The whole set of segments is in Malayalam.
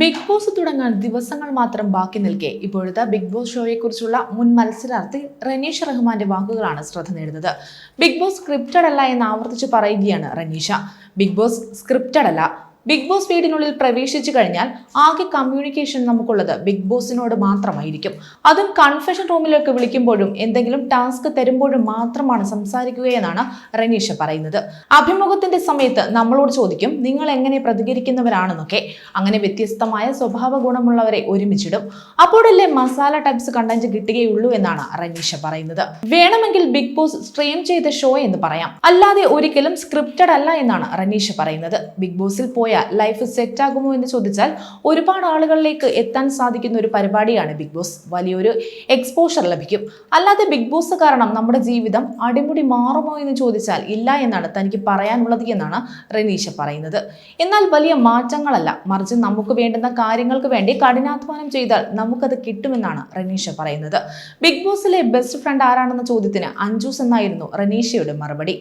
ബിഗ് ബോസ് തുടങ്ങാൻ ദിവസങ്ങൾ മാത്രം ബാക്കി നിൽക്കെ ഇപ്പോഴത്തെ ബിഗ് ബോസ് ഷോയെക്കുറിച്ചുള്ള മുൻ മത്സരാർത്ഥി റനീഷ് റഹ്മാന്റെ വാക്കുകളാണ് ശ്രദ്ധ നേടുന്നത്. ബിഗ് ബോസ് സ്ക്രിപ്റ്റഡ് അല്ല എന്ന് ആവർത്തിച്ച് പറയുകയാണ് റനീഷ. ബിഗ് ബോസ് സ്ക്രിപ്റ്റഡ് അല്ല ബിഗ് ബോസ് വീടിനുള്ളിൽ പ്രവേശിച്ചു കഴിഞ്ഞാൽ ആകെ കമ്മ്യൂണിക്കേഷൻ നമുക്കുള്ളത് ബിഗ് ബോസിനോട് മാത്രമായിരിക്കും. അതും കൺഫെഷൻ റൂമിലേക്ക് വിളിക്കുമ്പോഴും എന്തെങ്കിലും ടാസ്ക് തരുമ്പോഴും മാത്രമാണ് സംസാരിക്കുക എന്നാണ് റനീഷ പറയുന്നത്. അഭിമുഖത്തിന്റെ സമയത്ത് നമ്മളോട് ചോദിക്കും നിങ്ങൾ എങ്ങനെ പ്രതികരിക്കുന്നവരാണെന്നൊക്കെ? അങ്ങനെ വ്യത്യസ്തമായ സ്വഭാവ ഗുണമുള്ളവരെ ഒരുമിച്ചിടും. അപ്പോഴല്ലേ മസാല ടൈപ്സ് കണ്ടന്റ് കിട്ടുകയുള്ളൂ എന്നാണ് റനീഷ പറയുന്നത്. വേണമെങ്കിൽ ബിഗ് ബോസ് സ്ട്രീം ചെയ്ത ഷോ എന്ന് പറയാം. അല്ലാതെ ഒരിക്കലും സ്ക്രിപ്റ്റഡ് അല്ല എന്നാണ് റനീഷ പറയുന്നത്. ബിഗ് ബോസിൽ പോയാൽ ലൈഫ് സെറ്റ് ആകുമോ എന്ന് ചോദിച്ചാൽ ഒരുപാട് ആളുകളിലേക്ക് എത്താൻ സാധിക്കുന്ന ഒരു പരിപാടിയാണ് ബിഗ് ബോസ്. വലിയൊരു എക്സ്പോഷർ ലഭിക്കും. അല്ലാതെ ബിഗ് ബോസ് കാരണം നമ്മുടെ ജീവിതം അടിമുടി മാറുമോ എന്ന് ചോദിച്ചാൽ ഇല്ല എന്നാണ് തനിക്ക് പറയാനുള്ളത് എന്നാണ് റനീഷ പറയുന്നത്. എന്നാൽ വലിയ മാറ്റങ്ങളല്ല. മറിച്ച് നമുക്ക് വേണ്ടുന്ന കാര്യങ്ങൾക്ക് വേണ്ടി കഠിനാധ്വാനം ചെയ്താൽ നമുക്കത് കിട്ടുമെന്നാണ് റനീഷ പറയുന്നത്. ബിഗ് ബോസിലെ ബെസ്റ്റ് ഫ്രണ്ട് ആരാണെന്ന ചോദ്യത്തിന് അഞ്ജൂസ് എന്നായിരുന്നു റനീഷയുടെ മറുപടി.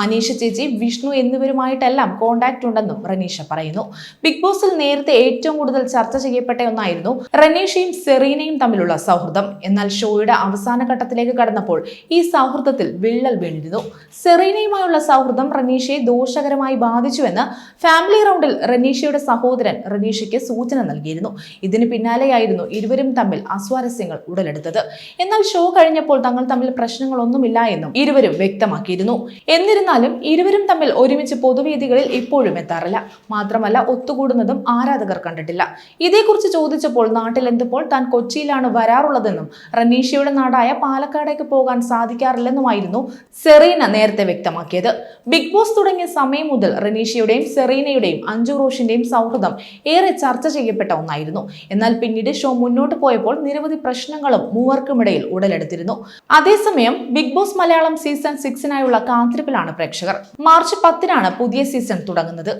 മനീഷ ചേച്ചി വിഷ്ണു എന്നിവരുമായിട്ടെല്ലാം കോണ്ടാക്ട് ഉണ്ടെന്നും റനീഷ പറയുന്നു. ബിഗ് ബോസിൽ നേരത്തെ ഏറ്റവും കൂടുതൽ ചർച്ച ചെയ്യപ്പെട്ട ഒന്നായിരുന്നു റനീഷയും സെറീനയും തമ്മിലുള്ള സൗഹൃദം. എന്നാൽ ഷോയുടെ അവസാന ഘട്ടത്തിലേക്ക് കടന്നപ്പോൾ ഈ സൗഹൃദത്തിൽ വിള്ളൽ വീണിരുന്നു. സെറീനയുമായുള്ള സൗഹൃദം റനീഷയെ ദോഷകരമായി ബാധിച്ചുവെന്ന് ഫാമിലി റൗണ്ടിൽ റനീഷയുടെ സഹോദരൻ റനീഷയ്ക്ക് സൂചന നൽകിയിരുന്നു. ഇതിന് പിന്നാലെയായിരുന്നു ഇരുവരും തമ്മിൽ അസ്വാരസ്യങ്ങൾ ഉടലെടുത്തത്. എന്നാൽ ഷോ കഴിഞ്ഞപ്പോൾ തങ്ങൾ തമ്മിൽ പ്രശ്നങ്ങളൊന്നുമില്ല എന്നും ഇരുവരും വ്യക്തമാക്കിയിരുന്നു. എന്നിരുന്നാലും ഇരുവരും തമ്മിൽ ഒരുമിച്ച് പൊതുവേദികളിൽ ഇപ്പോഴും എത്താറില്ല. മാത്രമല്ല ഒത്തുകൂടുന്നതും ആരാധകർ കണ്ടിട്ടില്ല. ഇതേക്കുറിച്ച് ചോദിച്ചപ്പോൾ നാട്ടിൽ എന്തുമ്പോൾ താൻ കൊച്ചിയിലാണ് വരാറുള്ളതെന്നും റനീഷയുടെ നാടായ പാലക്കാടേക്ക് പോകാൻ സാധിക്കാറില്ലെന്നുമായിരുന്നു സെറീന നേരത്തെ വ്യക്തമാക്കിയത്. ബിഗ് ബോസ് തുടങ്ങിയ സമയം മുതൽ റനീഷയുടെയും സെറീനയുടെയും അഞ്ജു റോഷിന്റെയും സൗഹൃദം ഏറെ ചർച്ച ചെയ്യപ്പെട്ട ഒന്നായിരുന്നു. എന്നാൽ പിന്നീട് ഷോ മുന്നോട്ട് പോയപ്പോൾ നിരവധി പ്രശ്നങ്ങളും മൂവർക്കുമിടയിൽ ഉടലെടുത്തിരുന്നു. അതേസമയം ബിഗ് ബോസ് മലയാളം സീസൺ സിക്സിനായുള്ള കാത്തിരിപ്പിലാണ് പ്രേക്ഷകർ. മാർച്ച് പത്തിനാണ് പുതിയ സീസൺ തുടങ്ങുന്നത്.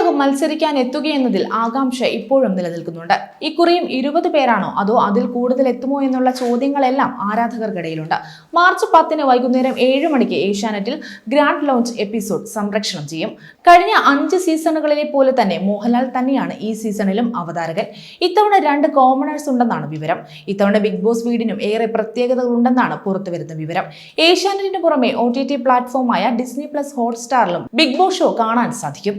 ആരൊക്കെയാകും മത്സരിക്കാൻ എത്തുകയെന്നതിൽ ആകാംക്ഷ ഇപ്പോഴും നിലനിൽക്കുന്നുണ്ട്. ഇക്കുറിയും ഇരുപത് പേരാണോ? അതോ അതിൽ കൂടുതൽ എത്തുമോ എന്നുള്ള ചോദ്യങ്ങളെല്ലാം ആരാധകർക്കിടയിലുണ്ട്. മാർച്ച് പത്തിന് വൈകുന്നേരം ഏഴ് മണിക്ക് ഏഷ്യാനെറ്റിൽ ഗ്രാൻഡ് ലോഞ്ച് എപ്പിസോഡ് സംപ്രേക്ഷണം ചെയ്യും. കഴിഞ്ഞ അഞ്ച് സീസണുകളിലെ പോലെ തന്നെ മോഹൻലാൽ തന്നെയാണ് ഈ സീസണിലും അവതാരകൻ. ഇത്തവണ രണ്ട് കോമണേഴ്സ് ഉണ്ടെന്നാണ് വിവരം. ഇത്തവണ ബിഗ് ബോസ് വീടിനും ഏറെ പ്രത്യേകതകളുണ്ടെന്നാണ് പുറത്തുവരുന്ന വിവരം. ഏഷ്യാനെറ്റിന് പുറമെ ഒ ടി ടി പ്ലാറ്റ്ഫോമായ ഡിസ്നി പ്ലസ് ഹോട്ട്സ്റ്റാറിലും ബിഗ് ബോസ് ഷോ കാണാൻ സാധിക്കും.